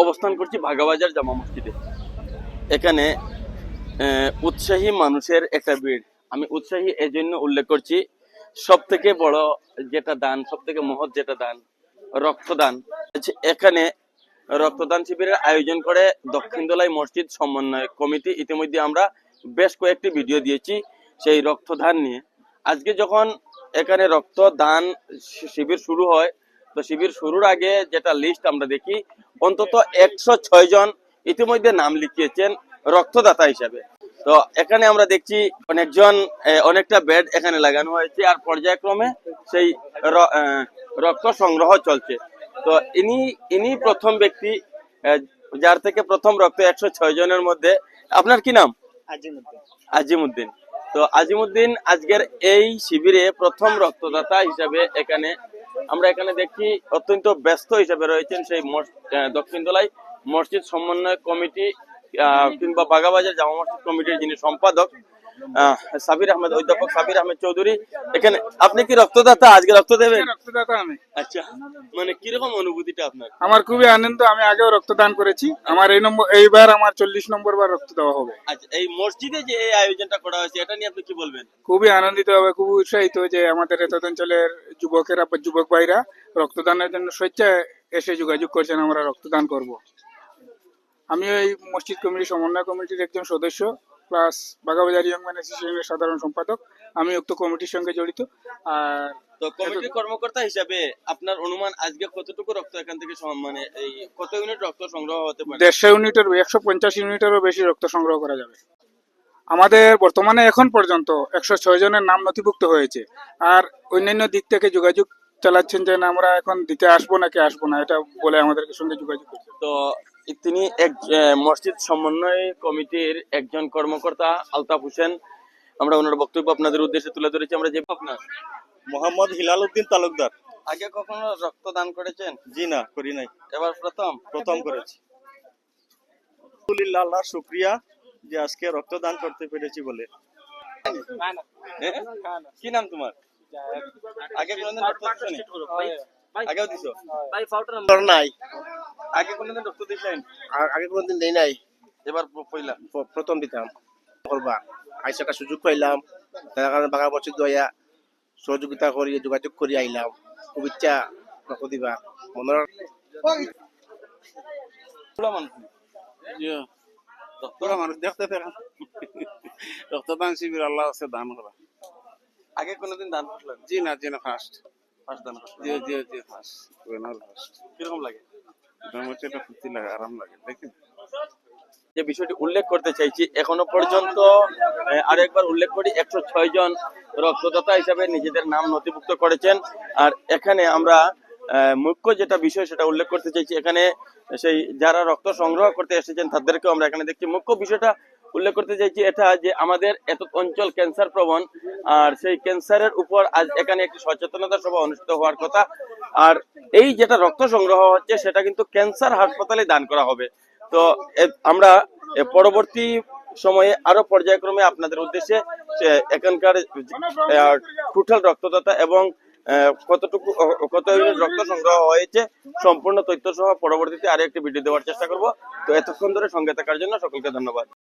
অবস্থান করছি ভাগাবাজার জামা মসজিদে। এখানে উৎসাহী মানুষের একটা ভিড়। আমি উৎসাহী এই জন্য উল্লেখ করছি সব থেকে বড় যেটা দান সব থেকে মহৎ যেটা দান, রক্তদান। এখানে রক্তদান শিবিরের আয়োজন করে দক্ষিণ দোলাই মসজিদ সমন্বয় কমিটি। ইতিমধ্যে আমরা বেশ কয়েকটি ভিডিও দিয়েছি সেই রক্তদান নিয়ে। আজকে যখন এখানে রক্তদান শিবির শুরু হয়, তো শিবির শুরুর আগে যেটা লিস্ট আমরা দেখি অন্তত একশো ছয় জন ইতিমধ্যে নাম লিখিয়েছেন রক্তদাতা হিসাবে। তো এখানে আমরা দেখছি অনেকজন অনেকটা বেড এখানে লাগানো হয়েছে আর পর্যায়ক্রমে সেই রক্ত সংগ্রহ চলছে। তো ইনি ইনি প্রথম ব্যক্তি যার থেকে প্রথম রক্ত একশো ছয় জনের মধ্যে। আপনার কি নাম? আজিমুদ্দিন। তো আজিমুদ্দিন আজকের এই শিবিরে প্রথম রক্তদাতা হিসাবে এখানে আমরা এখানে দেখি অত্যন্ত ব্যস্ত হিসেবে রয়েছেন সেই মস- আহ, দক্ষিণ দোলাই মসজিদ সমন্বয় কমিটি কিংবা বাগাবাজার জামা মসজিদ কমিটির যিনি সম্পাদক সাবির আহমেদ অধ্যাপক সাবির আহমেদ চৌধুরী। এখানে আপনি কি রক্তদাতা? আজকে রক্ত দেবেন? রক্তদাতা আমি। আচ্ছা মানে কীরকম অনুভূতিটা আপনার? আমার খুবই আনন্দ আমি আগেও রক্তদান করেছি। আমার এই নম্বর এইবার আমার চল্লিশ নম্বর বার রক্ত দেওয়া হবে। আচ্ছা এই মসজিদে যে এই আয়োজনটা করা হয়েছে এটা নিয়ে আপনি কি বলবেন? খুবই আনন্দিত হবে খুব উৎসাহিত যে আমাদের এত অঞ্চলের যুবকেরা বা যুবক ভাইরা রক্তদানের জন্য স্বেচ্ছায় এসে যোগাযোগ করছেন আমরা রক্তদান করব। আমি এই মসজিদ কমিটি সমন্বয় কমিটির একজন সদস্য। প্লাস বাগাবাজার ইয়ং ম্যান অ্যাসোসিয়েশনের সাধারণ সম্পাদক। আমি উক্ত কমিটির সঙ্গে জড়িত। আর তো কর্মকর্তা হিসাবে আপনার অনুমান আজকে কতটুকু রক্ত এখান থেকে মানে এই কত ইউনিট রক্ত সংগ্রহ হতে পারে? দেড়শো ইউনিটের একশো পঞ্চাশ ইউনিটেরও বেশি রক্ত সংগ্রহ করা যাবে। আমাদের বর্তমানে এখন পর্যন্ত একশো ছয় জনের নাম নথিভুক্ত হয়েছে। আর অন্যান্য দিক থেকে যোগাযোগ চালাচ্ছেন যে না, আমরা এখন দিতে আসব নাকি আসব না এটা বলে আমাদের সঙ্গে যোগাযোগ করছে তো তিনি এক মসজিদ সমন্বয় কমিটির একজন কর্মকর্তা আলতাফ হোসেন। আমরা ওনার বক্তব্য আপনাদের উদ্দেশ্যে তুলে ধরেছি। আমরা যে আপনার মোহাম্মদ হিলাল উদ্দিন তালুকদার। আগে কখনো রক্তদান করেছেন? জি না করি নাই। এবার প্রথম? প্রথম করেছি। আলহামদুলিল্লাহ আল্লাহ শুক্রিয়া যে আজকে রক্তদান করতে পেরেছি বলে। হ্যাঁ? কি নাম তোমার? আগে কোনোদিন রক্ত দিছনি আগেও দিছো? তোর নাই। আগে কোনোদিন রক্ত দিছেন আর আগে কোনোদিন দেই নাই। এবার পয়লা প্রথম দিতাম। করবা। আইসা একটা সুযোগ পাইলাম। তার কারণে বাগা বছর দয়া সহযোগিতা করি যোগাযোগ করি আইলাম। খুব ইচ্ছা রক্ত দিবা মনের মানুষ। দেখতে থাকেন রক্তদান শিবির আল্লাহ আছে দান করা। আগে কোনোদিন দান করলেন? জি না জি না ফার্স্ট ফার্স্ট দান জি জি জি ফার্স্ট ওয়েনার ফার্স্ট কীরকম লাগে? দাম এটা ফুর্তি লাগে আরাম লাগে দেখেন। যে বিষয়টি উল্লেখ করতে চাইছি এখনও পর্যন্ত আহ, আরও একবার উল্লেখ করি একশো ছয় জন রক্তদাতা হিসাবে নিজেদের নাম নথিভুক্ত করেছেন। আর এখানে আমরা আহ, মুখ্য যেটা বিষয় সেটা উল্লেখ করতে চাইছি এখানে সেই যারা রক্ত সংগ্রহ করতে এসেছেন তাদেরকেও আমরা এখানে দেখছি। মুখ্য বিষয়টা উল্লেখ করতে চাইছি এটা যে আমাদের এত অঞ্চল ক্যান্সার প্রবণ, আর সেই ক্যান্সারের উপর আজ এখানে একটি সচেতনতা সভা অনুষ্ঠিত হওয়ার কথা। আর এই যেটা রক্ত সংগ্রহ হচ্ছে, সেটা কিন্তু ক্যান্সার হাসপাতালে দান করা হবে। তো আমরা পরবর্তী সময়ে আরও পর্যায়ক্রমে আপনাদের উদ্দেশ্যে এখানকার টোটাল রক্তদাতা এবং কতটুকু কত রক্ত সংগ্রহ হয়েছে সম্পূর্ণ তথ্য সহ পরবর্তীতে আরও একটি ভিডিও দেওয়ার চেষ্টা করব। তো এতক্ষণ ধরে সঙ্গে থাকার জন্য সকলকে ধন্যবাদ।